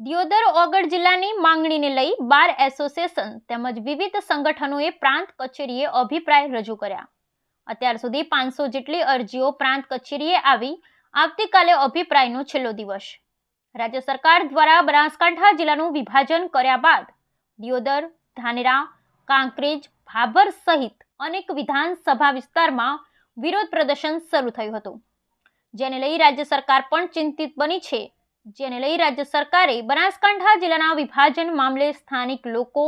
દિયોદર ઓગળ જિલ્લાની માંગણીને લઈ bar association તેમજ વિવિધ સંગઠનોએ પ્રાંત કચેરીએ અભિપ્રાય રજૂ કર્યા. અત્યાર સુધી પાંચસો જેટલી અરજીઓ પ્રાંત કચેરીએ આવી, આવતીકાલે અભિપ્રાયનો છેલ્લો દિવસ. રાજ્ય સરકાર દ્વારા બનાસકાંઠા જિલ્લાનું વિભાજન કર્યા બાદ દિયોદર, ધાનેરા, કાંકરેજ, ભાભર સહિત અનેક વિધાનસભા વિસ્તારમાં વિરોધ પ્રદર્શન શરૂ થયું હતું. જેને લઈ રાજ્ય સરકાર પણ ચિંતિત બની છે જેને લઈ રાજ્ય સરકારે બનાસકાંઠા જિલ્લાના વિભાજન મામલે સ્થાનિક લોકો,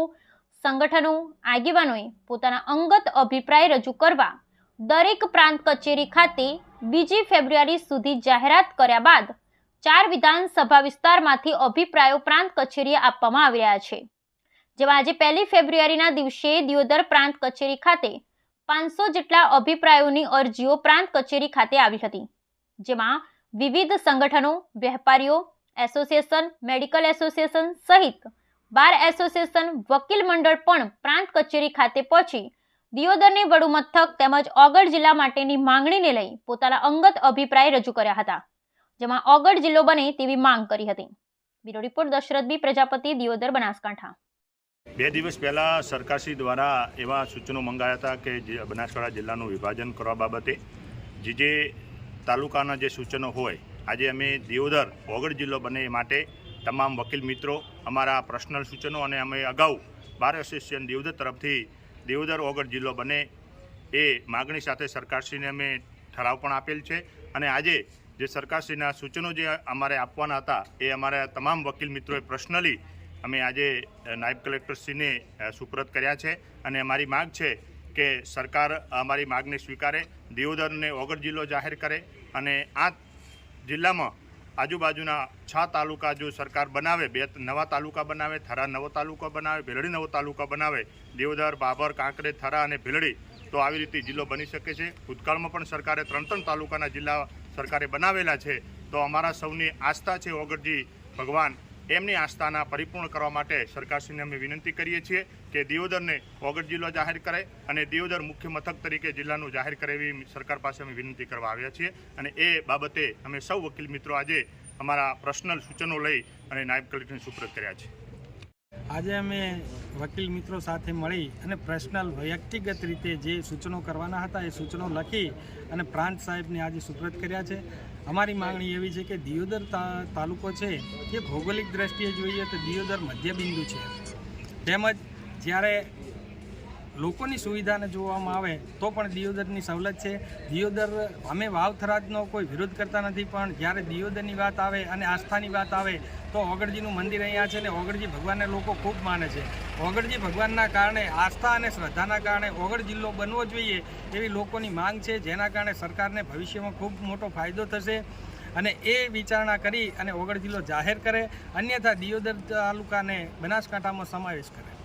સંગઠનો, આગેવાનોએ પોતાના અંગત અભિપ્રાય રજૂ કરવા દરેક પ્રાંત કચેરી ખાતે બીજી ફેબ્રુઆરી સુધી જાહેરાત કર્યા બાદ ચાર વિધાનસભા વિસ્તારમાંથી અભિપ્રાયો પ્રાંત કચેરીએ આપવામાં આવી રહ્યા છે. જેમાં આજે પહેલી ફેબ્રુઆરીના દિવસે દિયોદર પ્રાંત કચેરી ખાતે પાંચસો જેટલા અભિપ્રાયોની અરજીઓ પ્રાંત કચેરી ખાતે આવી હતી. જેમાં વિવિધ સંગઠનો, વેપારીઓ, એસોસિએશન, મેડિકલ એસોસિએશન સહિત બાર એસોસિએશન વકીલ મંડળ પણ પ્રાંત કચેરી ખાતે પહોંચી દિયોદરની વડુ મથક તેમજ ઓગળ જિલ્લા માટેની માંગણીને લઈ પોતાના અંગત અભિપ્રાય રજૂ કર્યા હતા. જેમાં ઓગળ જિલ્લો બને તેવી માંગ કરી હતી. Bureau report Dashrath B Prajapati, Deodar, Banaskantha. બે દિવસ પહેલાં સરકારશ્રી દ્વારા એવા સૂચનો મંગાયા હતા કે બનાસકાંઠા જિલ્લાનું વિભાજન કરવા બાબતે જે જે તાલુકાના જે સૂચનો હોય, આજે અમે દિયોદર ઓગળ જિલ્લો બને એ માટે તમામ વકીલ મિત્રો અમારા પર્સનલ સૂચનો અને અમે અગાઉ બાર એસોસિએશન દિયોદર તરફથી દિયોદર, ઓગડ જિલ્લો બને એ માગણી સાથે સરકારશ્રીને અમે ઠરાવ પણ આપેલ છે. અને આજે જે સરકારશ્રીના સૂચનો જે અમારે આપવાના હતા, એ અમારા તમામ વકીલ મિત્રોએ પર્સનલી અમે આજે નાયબ કલેક્ટરશ્રીને સુપ્રત કર્યા છે. અને અમારી માગ છે કે સરકાર અમારી માગને સ્વીકારે, દિયોદરને ઓગર જિલ્લો જાહેર કરે અને આ જિલ્લામાં આજુબાજુના છ તાલુકા જો સરકાર બનાવે, બે નવા તાલુકા બનાવે, થરા નવો તાલુકો બનાવે, ભીલડી નવો તાલુકા બનાવે, દિયોદર, બાબર કાંકરેજ થરા અને ભીલડી, તો આવી રીતે જિલ્લો બની શકે છે. ભૂતકાળમાં પણ સરકારે ત્રણ ત્રણ તાલુકાના જિલ્લા સરકારે બનાવેલા છે. તો અમારા સૌની આસ્થા છે ઓગરજી ભગવાન એમની આસ્થાના પરિપૂર્ણ કરવા માટે સરકારશ્રીને અમે વિનંતી કરીએ છીએ કે દિયોદરને ઓગળ જિલ્લો જાહેર કરે અને દિયોદર મુખ્ય મથક તરીકે જિલ્લાનું જાહેર કરે એવી સરકાર પાસે અમે વિનંતી કરવા આવ્યા છીએ. અને એ બાબતે અમે સૌ વકીલ મિત્રો આજે અમારા પર્સનલ સૂચનો લઈ અને નાયબ કલેક્ટરને સુપ્રત કર્યા છે. આજે અમે વકીલ મિત્રો સાથે મળી અને પર્સનલ વ્યક્તિગત રીતે જે સૂચનો કરવાના હતા એ સૂચનો લખી અને પ્રાંત સાહેબને આજે સુપ્રત કર્યા છે. અમારી માંગણી એવી છે કે દિયોદર તાલુકો છે એ ભૌગોલિક દ્રષ્ટિએ જોઈએ તો દિયોદર મધ્યબિંદુ છે. તેમજ જ્યારે લોકોની સુવિધાને જોવામાં આવે તો પણ દિયોદરની સવલત છે. દિયોદર, અમે વાવથરાજનો કોઈ વિરોધ કરતા નથી, પણ જ્યારે દિયોદરની વાત આવે અને આસ્થાની વાત આવે, તો ઓગળજીનું મંદિર અહીંયા છે ને ઓગળજી ભગવાનને લોકો ખૂબ માને છે. ઓગળજી ભગવાનના કારણે, આસ્થા અને શ્રદ્ધાના કારણે ઓગળ જિલ્લો બનવો જોઈએ એવી લોકોની માંગ છે, જેના કારણે સરકારને ભવિષ્યમાં ખૂબ મોટો ફાયદો થશે. અને એ વિચારણા કરી અને ઓગળ જિલ્લો જાહેર કરે. અન્યથા દિયોદર તાલુકાને બનાસકાંઠામાં સમાવેશ કરે.